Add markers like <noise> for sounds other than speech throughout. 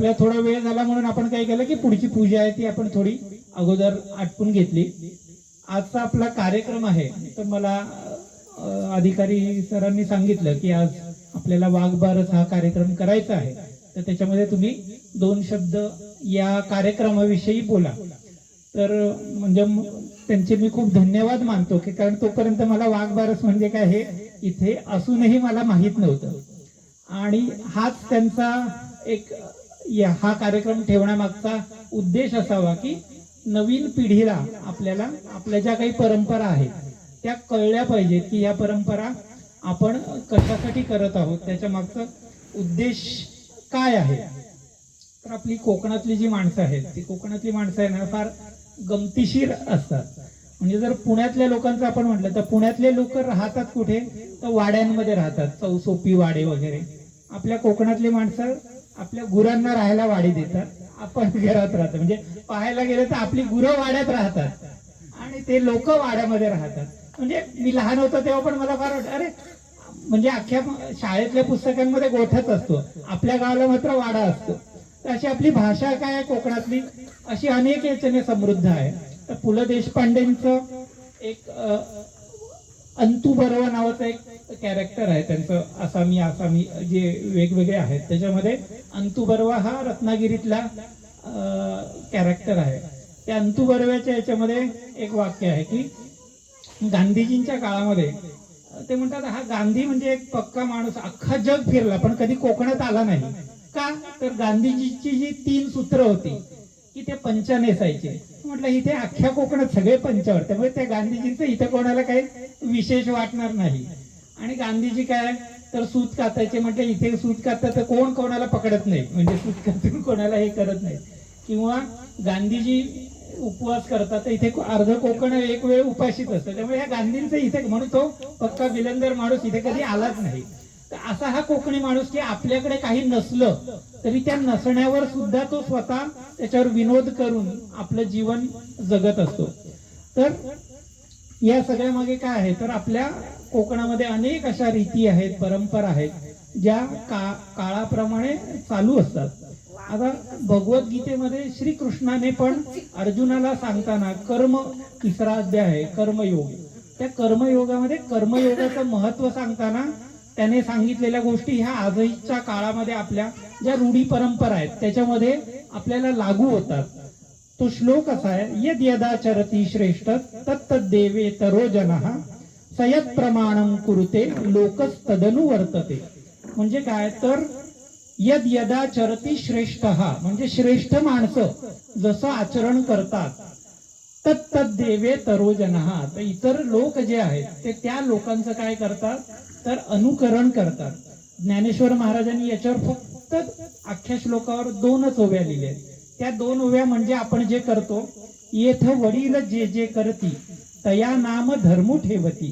आपल्याला थोडा वेळ झाला म्हणून आपण काय केलं की पुढची पूजा आहे ती आपण थोडी अगोदर आटपून घेतली. आजचा आपला कार्यक्रम आहे तर मला अधिकारी सरांनी सांगितलं की आज आपल्याला वाघबारस हा कार्यक्रम करायचा आहे. तर त्याच्यामध्ये तुम्ही दोन शब्द या कार्यक्रमाविषयी बोला. तर म्हणजे त्यांचे मी खूप धन्यवाद मानतो की कारण तोपर्यंत मला वाघबारस म्हणजे काय हे इथे असूनही मला माहीत नव्हतं. आणि हाच त्यांचा एक या- हा कार्यक्रम ठेवण्यामागचा उद्देश असावा की नवीन पिढीला आपल्याला आपल्या ज्या काही परंपरा आहेत त्या कळल्या पाहिजेत की या परंपरा आपण कशासाठी करत आहोत त्याच्या मागचा उद्देश काय आहे? तर आपली कोकणातली जी माणसं आहेत ती कोकणातली माणसं आहे ना फार गमतीशीर असतात. म्हणजे जर पुण्यातल्या लोकांचं आपण म्हटलं तर पुण्यातले लोक राहतात कुठे? तर वाड्यांमध्ये राहतात चौसोपी वाडे वगैरे. आपल्या कोकणातली माणसं आपल्या गुरांना राहायला वाडी देतात. आपण घरात राहतो. म्हणजे पाहायला गेलं तर आपली गुरं वाड्यात राहतात. आणि ते लोक वाड्यामध्ये राहतात. म्हणजे मी लहान होतो तेव्हा पण मला फार वाटतं अरे म्हणजे अख्ख्या शाळेतल्या पुस्तकांमध्ये गोठत असतो. आपल्या गावाला मात्र वाडा असतो. तर अशी आपली भाषा काय आहे कोकणातली? अशी अनेक याच्याने समृद्ध आहे. तर पु ल देशपांडेंचं एक अंतू बर्वा नावाचं एक कॅरेक्टर आहे. त्यांचं आसामी आसामी जे वेगवेगळे आहेत त्याच्यामध्ये अंतू बर्वा हा रत्नागिरीतला कॅरेक्टर आहे. त्या अंतू बर्व्याच्या याच्यामध्ये एक वाक्य आहे की गांधीजींच्या काळामध्ये ते म्हणतात हा गांधी म्हणजे एक पक्का माणूस अख्खा जग फिरला पण कधी कोकणात आला नाही. का? तर गांधीजीची जी तीन सूत्र होती की ते पंच नेसायचे म्हटलं इथे अख्ख्या कोकणात सगळे पंचावर त्यामुळे त्या गांधीजींचं इथे कोणाला काही विशेष वाटणार नाही. आणि गांधीजी काय तर सूत कातायचे म्हटलं इथे सूत कातात तर कोण कोणाला पकडत नाही. म्हणजे सूत कातून <laughs> कोणाला हे करत नाही. किंवा गांधीजी उपवास करतात तर इथे अर्ध कोकण एक वेळ उपाशीत असतं. त्यामुळे ह्या गांधींचं इथे म्हणून तो पक्का विलंदर माणूस इथे कधी आलाच नाही. तर असा हा कोकणी माणूस की आपल्याकडे काही नसलं तरी त्या नसण्यावर सुद्धा तो स्वतः त्याच्यावर विनोद करून आपलं जीवन जगत असतो. तर या सगळ्या मागे काय आहे? तर आपल्या कोकणामध्ये अनेक अशा रीती आहेत परंपरा आहेत ज्या का काळाप्रमाणे चालू असतात. आता भगवद्गीतेमध्ये श्रीकृष्णाने पण अर्जुनाला सांगताना कर्म तिसरा अध्याय आहे कर्मयोग. त्या कर्मयोगामध्ये कर्मयोगाचं महत्त्व सांगताना त्याने सांगितलेल्या गोष्टी ह्या आजच्या काळामध्ये आपल्या ज्या रूढी परंपरा आहेत त्याच्यामध्ये आपल्याला लागू होतात. तो श्लोक असा आहे यद यदाचरती श्रेष्ठ तत्त देवे तरो जन सयत प्रमाणम कुरुते लोकस तदनु वर्तते. म्हणजे काय? तर यद यदाचरती श्रेष्ठ हा म्हणजे श्रेष्ठ माणसं जसं आचरण करतात तत्त देवे तरोजन तर इतर लोक जे आहेत ते त्या लोकांचं काय करतात? तर अनुकरण करतात. ज्ञानेश्वर महाराजांनी याच्यावर फक्त अख्ख्या श्लोकावर दोनच ओव्या लिहिल्या आहेत. त्या दोन ओव्या म्हणजे आपण जे करतो येथ वडील जे जे करती तया नाम धर्मू ठेवती.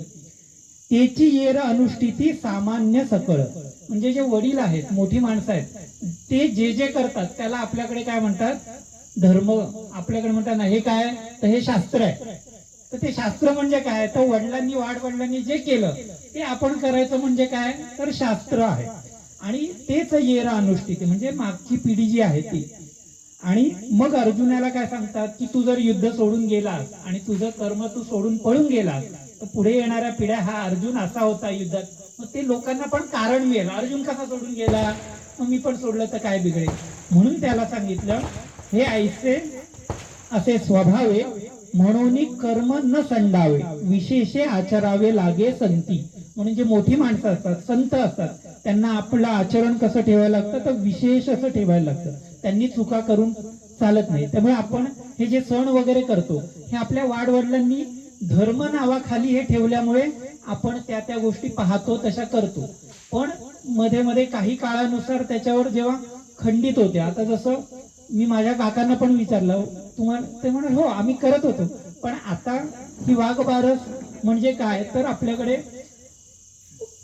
तेची येर अनुष्ठिती सामान्य सकळ. म्हणजे जे वडील आहेत मोठी माणसं आहेत ते जे जे करतात त्याला आपल्याकडे काय म्हणतात? धर्म. आपल्याकडे म्हणतात ना हे काय? तर हे शास्त्र आहे. तर ते शास्त्र म्हणजे काय? तर वडिलांनी वाढ वडिलांनी जे केलं ते आपण करायचं म्हणजे काय? तर शास्त्र आहे. आणि तेच येरा अनुष्ठिती म्हणजे मागची पिढी जी आहे ती. आणि मग अर्जुनाला काय सांगतात की तू जर युद्ध सोडून गेलास आणि तुझं कर्म तू सोडून पळून गेलास तर पुढे येणाऱ्या पिढ्या हा अर्जुन असा होता युद्धात. मग ते लोकांना पण कारण मिळेल. अर्जुन कसा सोडून गेला? मग मी पण सोडलं तर काय बिघडेल? म्हणून त्याला सांगितलं हे ऐसे असे स्वभावे म्हणून कर्म न संडावे विशेषे आचरावे लागे संती. म्हणून जे मोठी माणसं असतात संत असतात त्यांना आपलं आचरण कसं ठेवायला लागतं? तर विशेष असं ठेवायला लागतं. त्यांनी चुका करून चालत नाही. त्यामुळे आपण हे जे सण वगैरे करतो हे आपल्या वाडवडिलांनी धर्म नावाखाली हे ठेवल्यामुळे आपण त्या त्या गोष्टी पाहतो तशा करतो. पण मध्ये मध्ये काही काळानुसार त्याच्यावर जेव्हा खंडित होते आता जसं मी माझ्या काकांना पण विचारलं तुम्हाला ते म्हणाल हो आम्ही करत होतो. पण आता ही वाघबारस म्हणजे काय? तर आपल्याकडे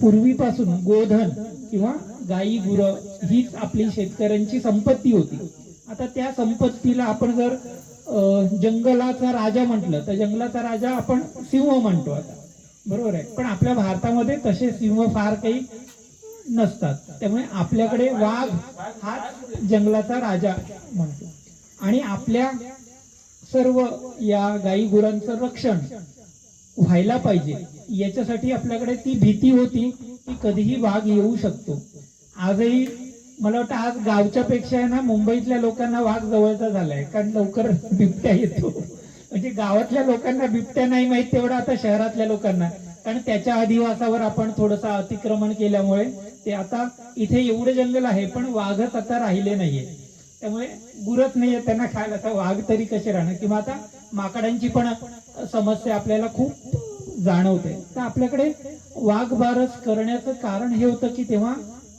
पूर्वीपासून गोधन किंवा गाई गुरं हीच आपली शेतकऱ्यांची संपत्ती होती. आता त्या संपत्तीला आपण जर जंगलाचा राजा म्हटलं तर जंगलाचा राजा आपण सिंह म्हणतो आता. बरोबर आहे? पण आपल्या भारतामध्ये तसे सिंह फार काही नसतात. त्यामुळे आपल्याकडे वाघ हा जंगलाचा राजा म्हणतो. आणि आपल्या सर्व या गाई गुरांचं रक्षण व्हायला पाहिजे. याच्यासाठी आपल्याकडे ती भीती होती की कधीही वाघ येऊ शकतो. आजही मला वाटतं आज गावच्या पेक्षा आहे ना मुंबईतल्या लोकांना वाघ जवळचा झालाय कारण लवकर <laughs> बिबट्या येतो. म्हणजे गावातल्या लोकांना बिबट्या नाही माहीत तेवढं आता शहरातल्या लोकांना. कारण त्याच्या अधिवासावर आपण थोडस अतिक्रमण केल्यामुळे ते आता इथे एवढं जंगल आहे पण वाघच आता राहिले नाहीये. त्यामुळे गुरत नाहीये त्यांना खायला. आता वाघ तरी कसे राहणार? किंवा आता माकडांची पण समस्या आपल्याला खूप जाणवते. तर आपल्याकडे वाघबारस करण्याचं कारण हे होतं की तेव्हा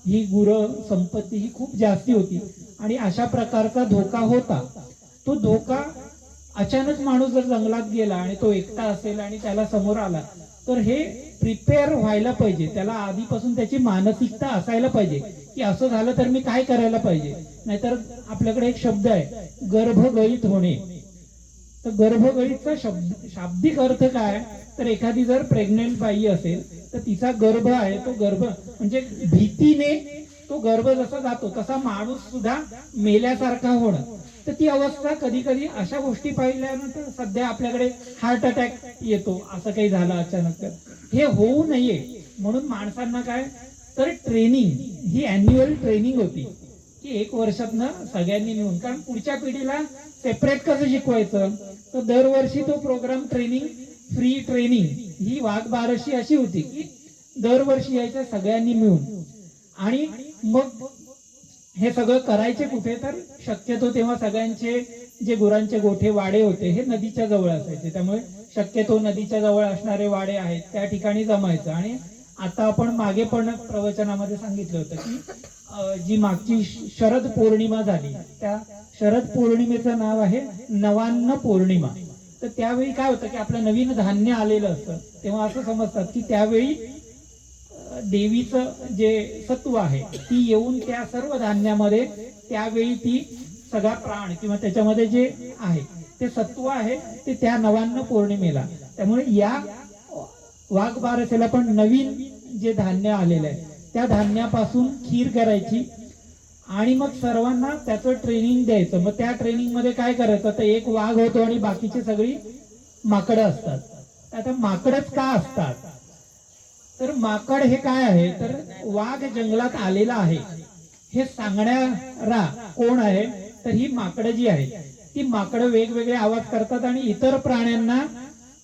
ही गुरं संपत्ती ही खूप जास्ती होती. आणि अशा प्रकारचा धोका होता. तो धोका अचानक माणूस जर जंगलात गेला आणि तो एकटा असेल आणि त्याला समोर आला तर हे प्रिपेअर व्हायला पाहिजे. त्याला आधीपासून त्याची मानसिकता असायला पाहिजे की असं झालं तर मी काय करायला पाहिजे. नाहीतर आपल्याकडे एक शब्द आहे गर्भगळीत होणे. तर गर्भगळीचा शब्द शाब्दिक अर्थ काय? तर एखादी जर प्रेग्नेंट बाई असेल तर तिचा गर्भ आहे तो गर्भ म्हणजे भीतीने तो गर्भ जसा जातो तसा माणूस सुद्धा मेल्यासारखा होणं. तर ती अवस्था कधी कधी अशा गोष्टी पाहिल्यानंतर सध्या आपल्याकडे हार्ट अटॅक येतो असं काही झालं अचानक तर. हे होऊ नये. म्हणून माणसांना काय? तर ट्रेनिंग ही अॅन्युअल ट्रेनिंग होती. की एक वर्षातनं सगळ्यांनी मिळून कारण पुढच्या पिढीला सेपरेट कसं शिकवायचं? तर दरवर्षी तो प्रोग्राम ट्रेनिंग फ्री ट्रेनिंग ही वाघ बारशी अशी होती की दरवर्षी यायच्या सगळ्यांनी मिळून. आणि मग हे सगळं करायचे कुठे तर शक्यतो तेव्हा सगळ्यांचे जे गुरांचे गोठे वाडे होते हे नदीच्या जवळ असायचे. त्यामुळे शक्यतो नदीच्या जवळ असणारे वाडे आहेत त्या ठिकाणी जमायचं. आणि आता आपण मागे पण प्रवचनामध्ये सांगितलं होतं की जी मागची शरद पौर्णिमा झाली त्या शरद पौर्णिमेचं नाव आहे नवान्न पौर्णिमा. तर त्यावेळी काय होतं की आपलं नवीन धान्य आलेलं असतं तेव्हा असं समजतात की त्यावेळी देवीचं जे सत्व आहे ती येऊन त्या सर्व धान्यामध्ये त्यावेळी ती सगळा प्राण किंवा त्याच्यामध्ये जे आहे ते सत्व आहे ते त्या नवान्न पौर्णिमेला. त्यामुळे या वाघ बारसेला पण नवीन जे धान्य आलेलं आहे त्या धान्यापासून खीर करायची आणि मग सर्वांना त्याचं ट्रेनिंग द्यायचं. मग त्या ट्रेनिंगमध्ये काय करायचं? तर एक वाघ होतो आणि बाकीची सगळी माकडं असतात. आता माकडच का असतात? तर माकड हे काय आहे? तर वाघ जंगलात आलेला आहे. हे सांगणारा कोण आहे? तर ही माकडं जी आहे ती माकडं वेगवेगळे आवाज करतात आणि इतर प्राण्यांना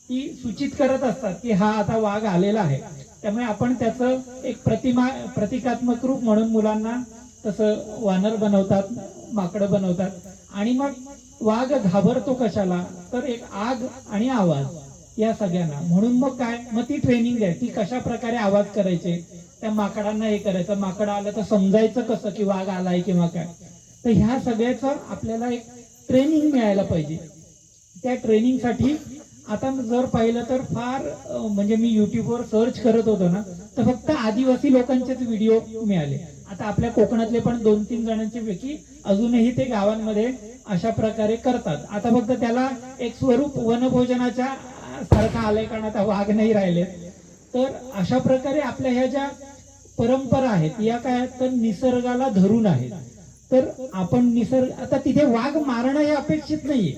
ती सूचित करत असतात की हा आता वाघ आलेला आहे. त्यामुळे आपण त्याचं एक प्रतिमा प्रतिकात्मक रूप म्हणून मुलांना तसं वानर बनवतात माकडं बनवतात. आणि मग वाघ घाबरतो कशाला? तर एक आग आणि आवाज या सगळ्यांना. म्हणून मग काय? मग ती ट्रेनिंग आहे. ती कशा प्रकारे आवाज करायचे? त्या माकडांना हे करायचं. माकड आलं तर समजायचं कसं की वाघ आलाय किंवा काय? तर ह्या सगळ्याचं आपल्याला एक ट्रेनिंग मिळायला पाहिजे. त्या ट्रेनिंगसाठी आता जर पाहिलं तर फार म्हणजे मी युट्यूबवर सर्च करत होतो ना तर फक्त आदिवासी लोकांचेच व्हिडिओ मिळाले. आता आपल्या कोकणातले पण दोन तीन जणांचे पैकी अजूनही ते गावांमध्ये अशा प्रकारे करतात. आता फक्त त्याला एक स्वरूप वनभोजनाच्या सारखा सारखं आलंय कारण आता वाघ नाही राहिले तर अशा प्रकारे आपल्या ह्या ज्या परंपरा आहेत या काय तर निसर्गाला धरून आहेत. तर आपण निसर्ग आता तिथे वाघ मारणं हे अपेक्षित नाहीये.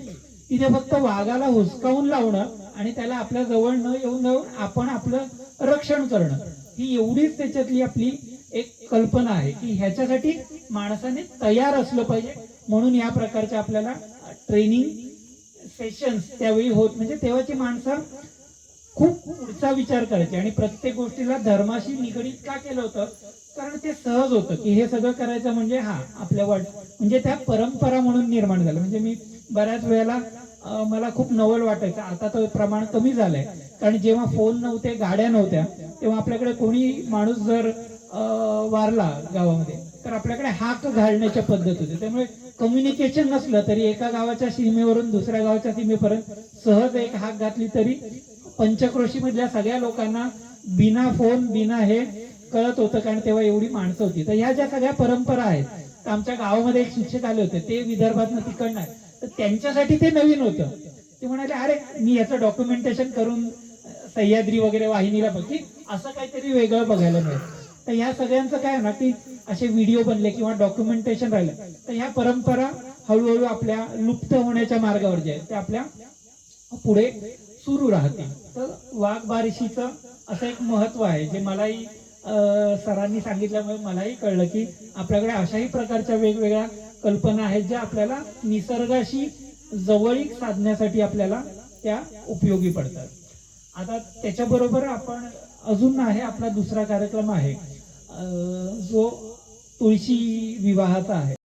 तिथे फक्त वाघाला हुसकावून लावणं आणि त्याला आपल्या जवळ न येऊन जाऊन आपण आपलं रक्षण करणं. ही एवढीच त्याच्यातली आपली एक कल्पना आहे की ह्याच्यासाठी माणसाने तयार असलं पाहिजे. म्हणून या प्रकारच्या आपल्याला ट्रेनिंग सेशन्स त्यावेळी होत म्हणजे तेव्हाची माणसं खूप पुढचा विचार करायचे. आणि प्रत्येक गोष्टीला धर्माशी निगडीत का केलं होतं? कारण ते सहज होतं की हे सगळं करायचं म्हणजे हा आपल्या वाट म्हणजे त्या परंपरा म्हणून निर्माण झालं. म्हणजे मी बऱ्याच वेळेला मला खूप नवल वाटायचं. आता तर प्रमाण कमी झालंय. कारण जेव्हा फोन नव्हते गाड्या नव्हत्या तेव्हा आपल्याकडे कोणी माणूस जर वारला गावामध्ये तर आपल्याकडे हाक घालण्याच्या पद्धत होती. त्यामुळे कम्युनिकेशन नसलं तरी एका गावाच्या सीमेवरून दुसऱ्या गावाच्या सीमेपर्यंत सहज एक हाक घातली तरी पंचक्रोशी मधल्या सगळ्या लोकांना बिना फोन बिना हे कळत होतं. कारण तेव्हा एवढी माणसं होती. तर ह्या ज्या सगळ्या परंपरा आहेत आमच्या गावामध्ये एक शिक्षक आले होते. ते विदर्भातनं तिकडनं तर त्यांच्यासाठी ते नवीन होतं. ते म्हणाले अरे मी याचं डॉक्युमेंटेशन करून सह्याद्री वगैरे वाहिनीला बघी. असं काहीतरी वेगळं बघायला मिळेल. तर ह्या सगळ्यांचं काय आहे ना की असे व्हिडिओ बनले किंवा डॉक्युमेंटेशन राहिलं तर ह्या परंपरा हळूहळू आपल्या लुप्त होण्याच्या मार्गावर जे आहेत ते आपल्या पुढे सुरू राहतील. तर वाघ बारिशीचं असं एक महत्त्व आहे जे मलाही सरांनी सांगितल्यामुळे मलाही कळलं की आपल्याकडे अशाही प्रकारच्या वेगवेगळ्या कल्पना आहेत ज्या आपल्याला निसर्गाशी जवळीक साधण्यासाठी आपल्याला त्या उपयोगी पडतात. आता त्याच्याबरोबर आपण अजून आहे आपला दुसरा कार्यक्रम आहे. जो तुळशी विवाहाचा आहे.